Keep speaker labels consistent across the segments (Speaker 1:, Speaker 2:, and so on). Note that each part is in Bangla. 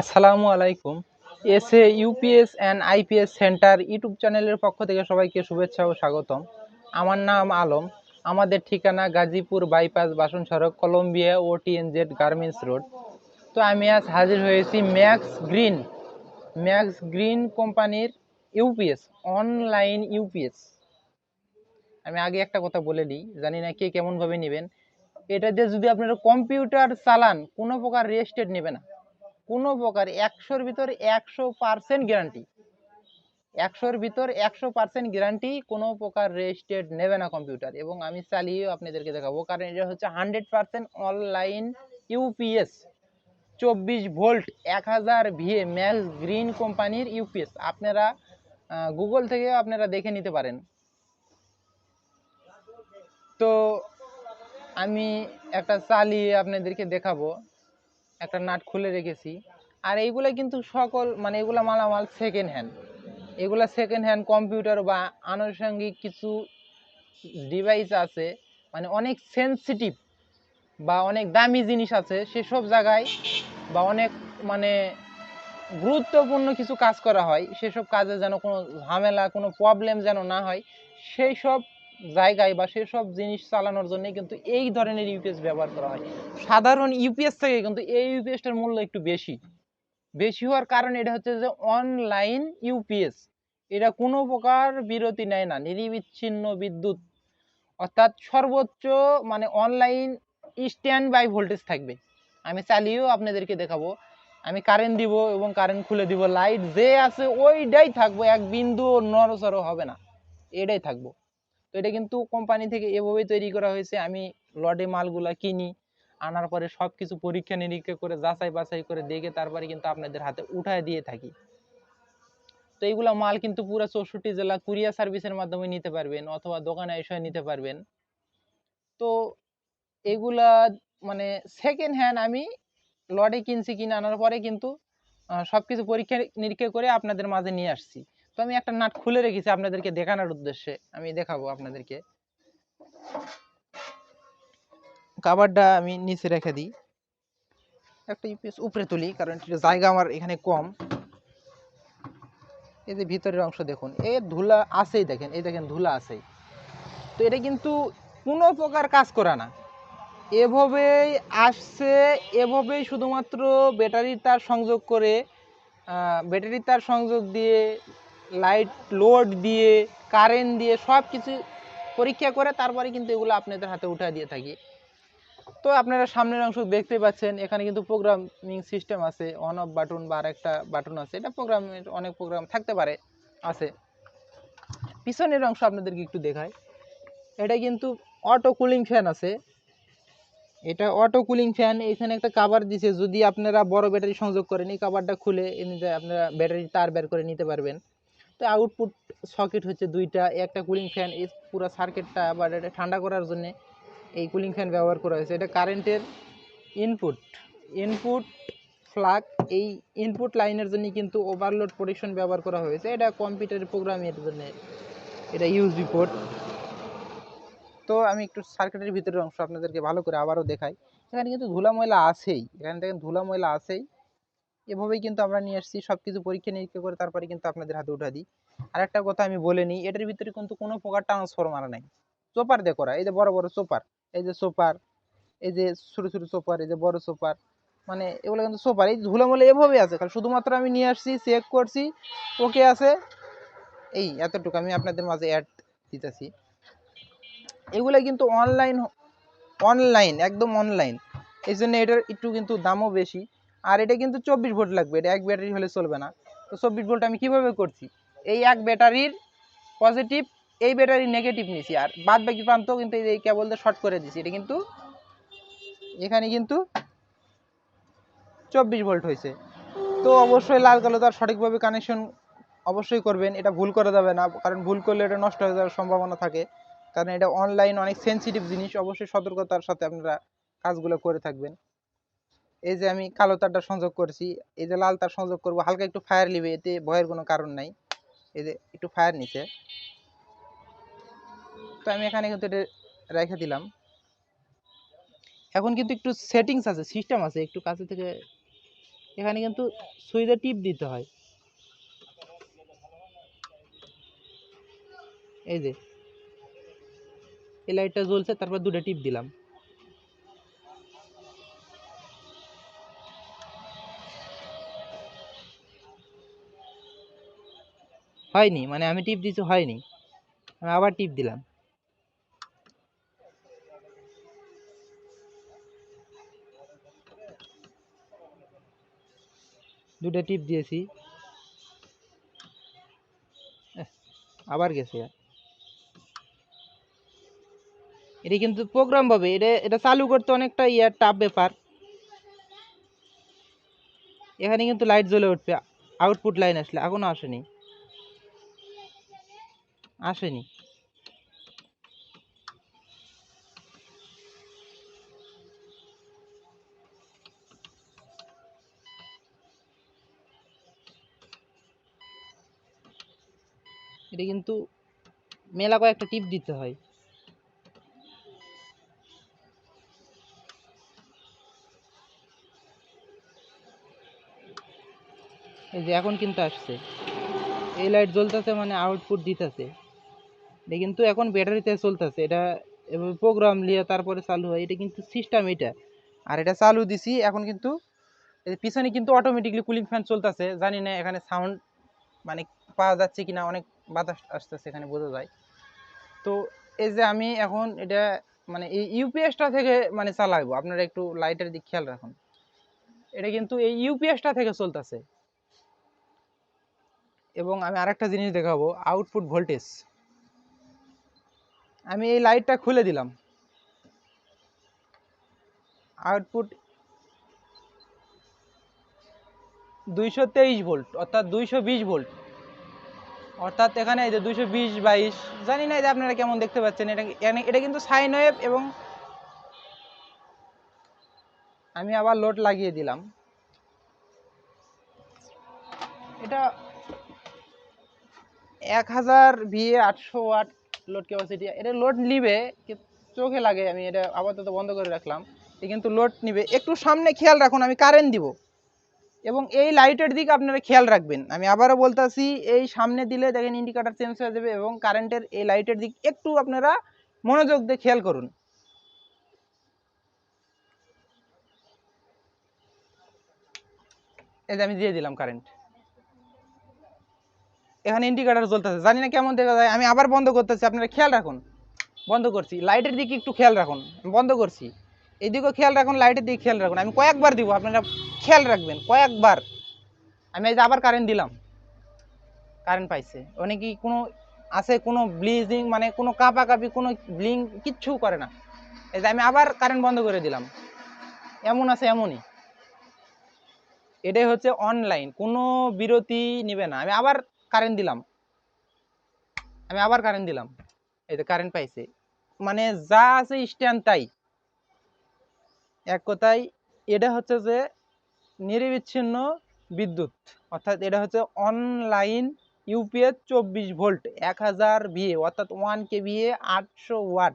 Speaker 1: আসসালামু আলাইকুম। S A UPS and IPS centre YouTube চ্যানেলের পক্ষ থেকে সবাইকে শুভেচ্ছা ও স্বাগতম। আমার নাম আলম। আমাদের ঠিকানা গাজীপুর বাইপাস বাসন সড়ক কলম্বিয়া ও টিএনজেড গার্মেন্টস রোড। তো আমি আজ হাজির হয়েছি ম্যাক্স গ্রিন। ম্যাক্স গ্রিন কোম্পানির ইউপিএস, অনলাইন ইউপিএস। আমি আগে একটা কথা বলে নিই, জানি না কে কেমনভাবে নেবেন। এটা দিয়ে যদি আপনারা কম্পিউটার চালান, কোনো প্রকার রেস্টেড নেবে না। কোনো প্রকার একশোর ভিতর একশো পার্সেন্ট গ্যারান্টি একশোর ভিতর একশো পার্সেন্ট গ্যারান্টি কোনো প্রকার রেজিস্টেড নেবে না কম্পিউটার এবং আমি চালিয়েও আপনাদেরকে দেখাবো, কারণ এটা হচ্ছে হান্ড্রেড পার্সেন্ট অনলাইন ইউপিএস চব্বিশ ভোল্ট, এক হাজার ভিএ ম্যাক্স গ্রিন কোম্পানির ইউপিএস আপনারা গুগল থেকে আপনারা দেখে নিতে পারেন। তো, আমি একটা চালিয়ে আপনাদেরকে দেখাবো। একটা নাট খুলে রেখেছি। আর এইগুলো কিন্তু সকল মানে এগুলো মালামাল সেকেন্ড হ্যান্ড এগুলো সেকেন্ড হ্যান্ড কম্পিউটার বা আনুষঙ্গিক কিছু ডিভাইস আছে মানে অনেক সেনসিটিভ বা অনেক দামি জিনিস আছে, সেসব জায়গায় বা অনেক মানে গুরুত্বপূর্ণ কিছু কাজ করা হয়, সেসব কাজে যেন কোনো ঝামেলা, কোনো প্রবলেম যেন না হয় সেই সব জায়গায় বা সেসব জিনিস চালানোর জন্য কিন্তু এই ধরনের ইউপিএস ব্যবহার করা হয়। সাধারণ ইউপিএস থেকে কিন্তু এই ইউপিএসটার মূল্য একটু বেশি। বেশি হওয়ার কারণ এটা হচ্ছে যে অনলাইন ইউপিএস এটা কোনো প্রকার বিরতি নেয় না, নিরবিচ্ছিন্ন বিদ্যুৎ। অর্থাৎ সর্বোচ্চ মানে অনলাইন স্ট্যান্ড বাই ভোল্টেজ থাকবে। আমি চালিয়েও আপনাদেরকে দেখাবো। আমি কারেন্ট দিব এবং কারেন্ট খুলে দিব লাইট যে আছে ওইটাই থাকব, এক বিন্দু নড়চড় হবে না। এটাই থাকব। তো এটা কিন্তু কোম্পানি থেকে এভাবেই তৈরি করা হয়েছে আমি লডে মালগুলা কিনি আনার পরে সব কিছু পরীক্ষা নিরীক্ষা করে যাচাই বাছাই করে দেখে তারপরে কিন্তু আপনাদের হাতে উঠায় দিয়ে থাকি। তো এইগুলা মাল কিন্তু পুরো চৌষট্টি জেলা কুরিয়ার সার্ভিসের মাধ্যমে নিতে পারবেন অথবা দোকানে এসে নিতে পারবেন। তো এগুলা মানে সেকেন্ড হ্যান্ড আমি লডে কিনছি কিনে আনার পরে কিন্তু আহ, সবকিছু পরীক্ষা নিরীক্ষা করে আপনাদের মাঝে নিয়ে আসছি। তো আমি একটা নাট খুলে রেখেছি আপনাদেরকে দেখানোর উদ্দেশ্যে। আমি দেখাবো আপনাদেরকে। কাভারটা আমি নিচে রেখে দিই। একটা ইউপিএস উপরে তুলি, কারণ জায়গা আমার এখানে কম। এই যে ভিতরের অংশ দেখুন, এ ধুলা আছেই দেখেন, এই দেখেন ধুলা আছেই। তো এটা কিন্তু কোনো প্রকার কাজ করা না। এভাবেই আসছে, এভাবেই শুধুমাত্র ব্যাটারির তার সংযোগ করে ব্যাটারির তার সংযোগ দিয়ে লাইট লোড দিয়ে, কারেন্ট দিয়ে সব কিছু পরীক্ষা করে তারপরে কিন্তু এগুলো আপনাদের হাতে উঠা দিয়ে থাকি। তো আপনারা সামনের অংশ দেখতে পাচ্ছেন, এখানে কিন্তু প্রোগ্রামিং সিস্টেম আছে অন অফ বাটন বা আরেকটা বাটন আছে। এটা প্রোগ্রামের অনেক প্রোগ্রাম থাকতে পারে, আছে। পিছনের অংশ আপনাদেরকে একটু দেখায় এটা কিন্তু অটো কুলিং ফ্যান আছে। এটা অটো কুলিং ফ্যান এখানে একটা কাভার দিছে। যদি আপনারা বড় ব্যাটারি সংযোগ করেন, এই কাভারটা খুলে এমনিতে আপনারা ব্যাটারি তার বের করে নিতে পারবেন। তো আউটপুট সকেট হচ্ছে দুইটা, একটা কুলিং ফ্যান এই পুরো সার্কিটটা আবার এটা ঠান্ডা করার জন্যে এই কুলিং ফ্যান ব্যবহার করা হয়েছে। এটা কারেন্টের ইনপুট ইনপুট ফ্লাগ এই ইনপুট লাইনের জন্য কিন্তু ওভারলোড প্রোটেকশন ব্যবহার করা হয়েছে। এটা কম্পিউটারের প্রোগ্রামের জন্য এটা ইউএসবি পোর্ট তো আমি একটু সার্কিটের ভিতরের অংশ আপনাদেরকে ভালো করে আবারও দেখাই। এখানে কিন্তু ধুলা ময়লা আছেই। এখানে দেখেন ধুলা ময়লা আছেই। এভাবেই কিন্তু আমরা নিয়ে আসছি সব কিছু পরীক্ষা নিরীক্ষা করে তারপরে কিন্তু আপনাদের হাতে উঠা দিই। আর একটা কথা আমি বলে নিই, এটার ভিতরে কিন্তু কোনো প্রকার ট্রান্সফরমার নাই। চোপার দিয়ে করা এই যে বড় বড় চোপার, এই যে সোপার এই যে ছোটো ছোটো সোপার এই যে বড় সোপার মানে এগুলো কিন্তু সোপার এই ধুলামলে এভাবেই আছে। কারণ শুধুমাত্র আমি নিয়ে আসছি চেক করছি ওকে আছে। এই এতটুকু আমি আপনাদের মাঝে অ্যাড দিতেছি। এগুলো কিন্তু অনলাইন অনলাইন একদম অনলাইন এই জন্য এটার একটু কিন্তু দামও বেশি। আর এটা কিন্তু চব্বিশ ভোল্ট লাগবে, এটা এক ব্যাটারি হলে চলবে না। তো চব্বিশ ভোল্ট আমি কীভাবে করছি? এই এক ব্যাটারির পজিটিভ এই ব্যাটারি নেগেটিভ নিছি। আর বাদ বাকি প্রান্ত কিন্তু এই কেবল শর্ট করে দিছি। এটা কিন্তু এখানে কিন্তু চব্বিশ ভোল্ট হয়েছে। তো অবশ্যই লাল কালো তার সঠিকভাবে কানেকশন অবশ্যই করবেন। এটা ভুল করা যাবে না, কারণ ভুল করলে এটা নষ্ট হয়ে যাওয়ার সম্ভাবনা থাকে। কারণ এটা অনলাইন অনেক সেনসিটিভ জিনিস। অবশ্যই সতর্কতার সাথে আপনারা কাজগুলো করে থাকবেন। এই যে আমি কালো তারটা সংযোগ করছি, এই যে লাল তার সংযোগ করব, হালকা একটু ফায়ার নিবে, এতে ভয়ের কোনো কারণ নাই। এই যে একটু ফায়ার নিচে তো আমি এখানে কিন্তু এটা রেখে দিলাম। এখন কিন্তু একটু সেটিংস আছে সিস্টেম আছে, একটু কাছে থেকে এখানে কিন্তু সুইচে টিপ দিতে হয়। এই যে, এই লাইটটা জ্বলছে, তারপর দুটো টিপ দিলাম। হয়নি মানে আমি টিপ দিতে হয়নি। আমি আবার টিপ দিলাম। দুটো টিপ দিয়েছি। আবার গেছে। এটা কিন্তু প্রোগ্রাম পাবে এটা এটা চালু করতে অনেকটা ইয়ার টাফ ব্যাপার। এখানে কিন্তু লাইট জ্বলে উঠবে আউটপুট লাইন আসলে, এখনও আসেনি। আসেনি। এটা কিন্তু মেলা কয়েকটা টিপ দিতে হয়। এই যে এখন কিন্তু আসছে। এই লাইট জ্বলতেছে মানে আউটপুট দিতেছে। এটা কিন্তু এখন ব্যাটারিতে চলতেছে। এটা প্রোগ্রাম নিয়ে তারপরে চালু হয়। এটা কিন্তু সিস্টেম এটা। আর এটা চালু দিছি, এখন কিন্তু পিছনে কিন্তু অটোমেটিকলি কুলিং ফ্যান চলতেছে। জানি না এখানে সাউন্ড মানে পাওয়া যাচ্ছে কিনা, অনেক বাতাস আসতেছে এখানে, বোঝা যায়। তো এই যে আমি এখন এটা মানে এই ইউপিএসটা থেকে মানে চালাবো। আপনারা একটু লাইটের দিক খেয়াল রাখুন। এটা কিন্তু এই ইউপিএসটা থেকে চলতেছে। এবং আমি আরেকটা জিনিস দেখাবো। আউটপুট ভোল্টেজ আমি এই লাইটটা খুলে দিলাম। আউটপুট দুইশো তেইশ ভোল্ট অর্থাৎ দুইশো বিশ ভোল্ট অর্থাৎ এখানে এই যে দুইশো বিশ বাইশ, জানি না যে আপনারা কেমন দেখতে পাচ্ছেন, এটা এটা কিন্তু সাইন ওয়েভ এবং আমি আবার লোড লাগিয়ে দিলাম। এটা এক হাজার ভিএ আটশো ওয়াট লোড ক্যাপাসিটি এটা লোড নিবে চোখে লাগে, আমি এটা আপাতত বন্ধ করে রাখলাম। কিন্তু লোড নিবে। একটু সামনে খেয়াল রাখুন, আমি কারেন্ট দিব। এবং এই লাইটের দিকে আপনারা খেয়াল রাখবেন। আমি আবারও বলতাছি, এই সামনে দিলে দেখেন ইন্ডিকেটার চেঞ্জ হয়ে যাবে এবং কারেন্টের এই লাইটের দিক একটু আপনারা মনোযোগ দিয়ে খেয়াল করুন। এই যে আমি দিয়ে দিলাম কারেন্ট এখানে ইন্ডিকেটার জ্বলতেছে। জানি না কেমন দেখা যায়। আমি আবার বন্ধ করতেছি। আপনারা খেয়াল রাখুন। বন্ধ করছি। লাইটের দিকে একটু খেয়াল রাখুন। বন্ধ করছি। এদিকেও খেয়াল রাখুন লাইটের দিকে খেয়াল রাখুন। আমি কয়েকবার দিব। আপনারা খেয়াল রাখবেন। কয়েকবার। আমি এই যে আবার কারেন্ট দিলাম। কারেন্ট পাইছে। কি কোনো আছে কোনো ব্লিজিং মানে কোনো কাঁপাকাঁপি, কোনো ব্লিং কিচ্ছু করে না। এই যে আমি আবার কারেন্ট বন্ধ করে দিলাম। এমন আছে এমনই। এটাই হচ্ছে অনলাইন কোনো বিরতি নেবে না। আমি আবার কারেন্ট দিলাম। আমি আবার কারেন্ট দিলাম। এই যে কারেন্ট পাইছে। মানে যা আছে স্ট্যান্ড তাই। এক কথায় এটা হচ্ছে যে নিরবিচ্ছিন্ন বিদ্যুৎ। অর্থাৎ এটা হচ্ছে অনলাইন ইউপিএস চব্বিশ ভোল্ট এক হাজার ভিএ অর্থাৎ ওয়ান কেভিএ আটশো ওয়াট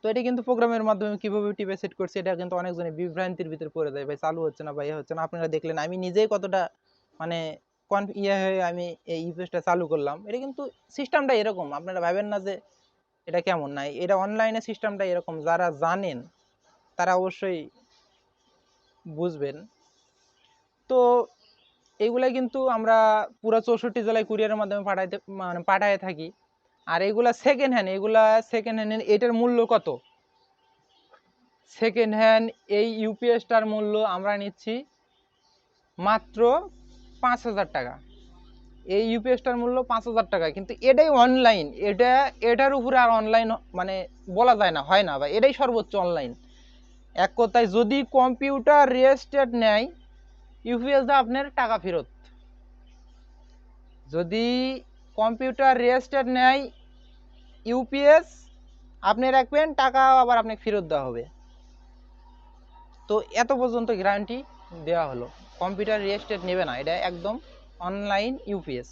Speaker 1: তো এটা কিন্তু প্রোগ্রামের মাধ্যমে কীভাবে টিপে সেট করছে, এটা কিন্তু অনেকজনে বিভ্রান্তির ভিতরে পড়ে যায়। ভাই, চালু হচ্ছে না ইয়ে হচ্ছে না। আপনারা দেখলেন, আমি নিজেই কতটা মানে কন ইয়ে হয়ে আমি এই ইউপিএসটা চালু করলাম, এটা কিন্তু সিস্টেমটা এরকম। আপনারা ভাবেন না যে এটা কেমন নাই। এটা অনলাইনে সিস্টেমটা এরকম। যারা জানেন, তারা অবশ্যই বুঝবেন। তো এইগুলা কিন্তু আমরা পুরো চৌষট্টি জেলায় কুরিয়ারের মাধ্যমে পাঠাইতে মানে পাঠায় থাকি। আর এগুলা সেকেন্ড হ্যান্ড এগুলা সেকেন্ড হ্যান্ড এটার মূল্য কত? সেকেন্ড হ্যান্ড এই ইউপিএসটার মূল্য আমরা নিচ্ছি মাত্র পাঁচ হাজার টাকা। এই ইউপিএসটার মূল্য পাঁচ হাজার টাকা। কিন্তু এটাই অনলাইন এটা, এটার উপরে আর অনলাইন মানে বলা যায় না, হয় না, বা এটাই সর্বোচ্চ অনলাইন এক কথায় যদি কম্পিউটার রেজিস্টার্ড নেয় ইউপিএস দা আপনার টাকা ফেরত। যদি কম্পিউটার রেজিস্টার্ড নেয় ইউপিএস আপনি রাখবেন, টাকা আবার আপনাকে ফেরত দেওয়া হবে। তো এত পর্যন্ত গ্যারান্টি দেওয়া হলো। কম্পিউটার রেজিস্টার্ড নেবে না, এটা একদম অনলাইন ইউপিএস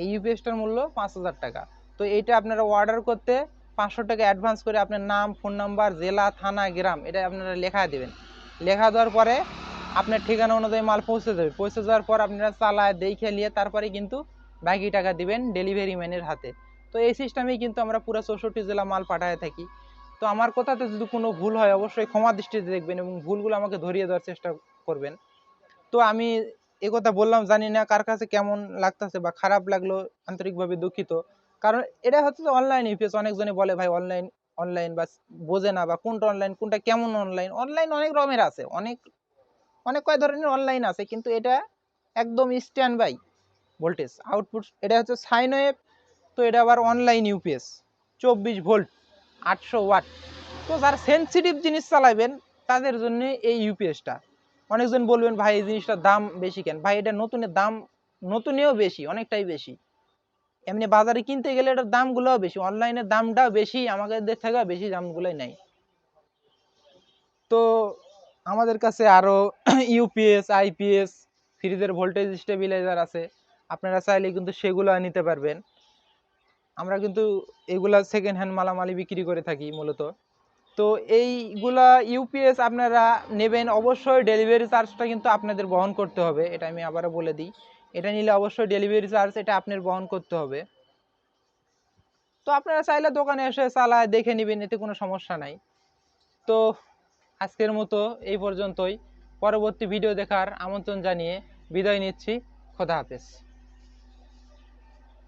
Speaker 1: এই ইউপিএসটার মূল্য পাঁচ হাজার টাকা। তো এইটা আপনারা অর্ডার করতে পাঁচশো টাকা অ্যাডভান্স করে আপনার নাম ফোন নাম্বার জেলা, থানা, গ্রাম, এটা আপনারা লেখা দেবেন। লেখা দেওয়ার পরে আপনার ঠিকানা অনুযায়ী মাল পৌঁছে যাবে পৌঁছে যাওয়ার পর আপনারা চালায়, দেখে, নিয়ে তারপরে কিন্তু বাকি টাকা দিবেন ডেলিভারি ম্যানের হাতে। তো এই সিস্টেমেই কিন্তু আমরা পুরো চৌষট্টি জেলা মাল পাঠায় থাকি। তো আমার কথাতে যদি কোনো ভুল হয়, অবশ্যই ক্ষমা দৃষ্টিতে দেখবেন এবং ভুলগুলো আমাকে ধরিয়ে দেওয়ার চেষ্টা করবেন। তো আমি কথা বললাম, জানি না কার কাছে কেমন লাগতেছে বা খারাপ লাগল, আন্তরিকভাবে দুঃখিত। কারণ এটা হচ্ছে অনলাইন ইউপিএস অনেকজনে বলে, ভাই অনলাইন অনলাইন বা বোঝে না বা কোনটা অনলাইন কোনটা কেমন অনলাইন অনলাইন অনেক রকমের আছে, অনেক অনেক কয় ধরনের অনলাইন আছে, কিন্তু এটা একদম স্ট্যান্ড বাই ভোল্টেজ আউটপুট এটা হচ্ছে সাইন ওয়েভ তো এটা আবার অনলাইন ইউপিএস চব্বিশ ভোল্ট আটশো ওয়াট তো যারা সেনসিটিভ জিনিস চালাবেন তাদের জন্য এই ইউপিএসটা অনেকজন বলবেন, ভাই, এই জিনিসটার দাম বেশি কেন? ভাই, এটা নতুনের দাম নতুনেও বেশি, অনেকটাই বেশি। এমনি বাজারে কিনতে গেলে এটার দামগুলোও বেশি, অনলাইনের দামটাও বেশি, আমাদের থেকে বেশি দামগুলোই নাই তো আমাদের কাছে আরও ইউপিএস, আইপিএস, ফ্রিজের ভোল্টেজ স্টেবিলাইজার আছে, আপনারা চাইলে কিন্তু সেগুলো নিতে পারবেন। আমরা কিন্তু এগুলা সেকেন্ড হ্যান্ড মালামালি বিক্রি করে থাকি মূলত। তো এইগুলা ইউপিএস আপনারা নেবেন। অবশ্যই ডেলিভারি চার্জটা কিন্তু আপনাদের বহন করতে হবে, এটা আমি আবারও বলে দিই। এটা নিলে অবশ্যই ডেলিভারি চার্জ এটা আপনার বহন করতে হবে। তো আপনারা চাইলে দোকানে এসে চালায়, দেখে নেবেন, এতে কোনো সমস্যা নাই। তো আজকের মতো এই পর্যন্তই। পরবর্তী ভিডিও দেখার আমন্ত্রণ জানিয়ে বিদায় নিচ্ছি। খোদা হাফেজ।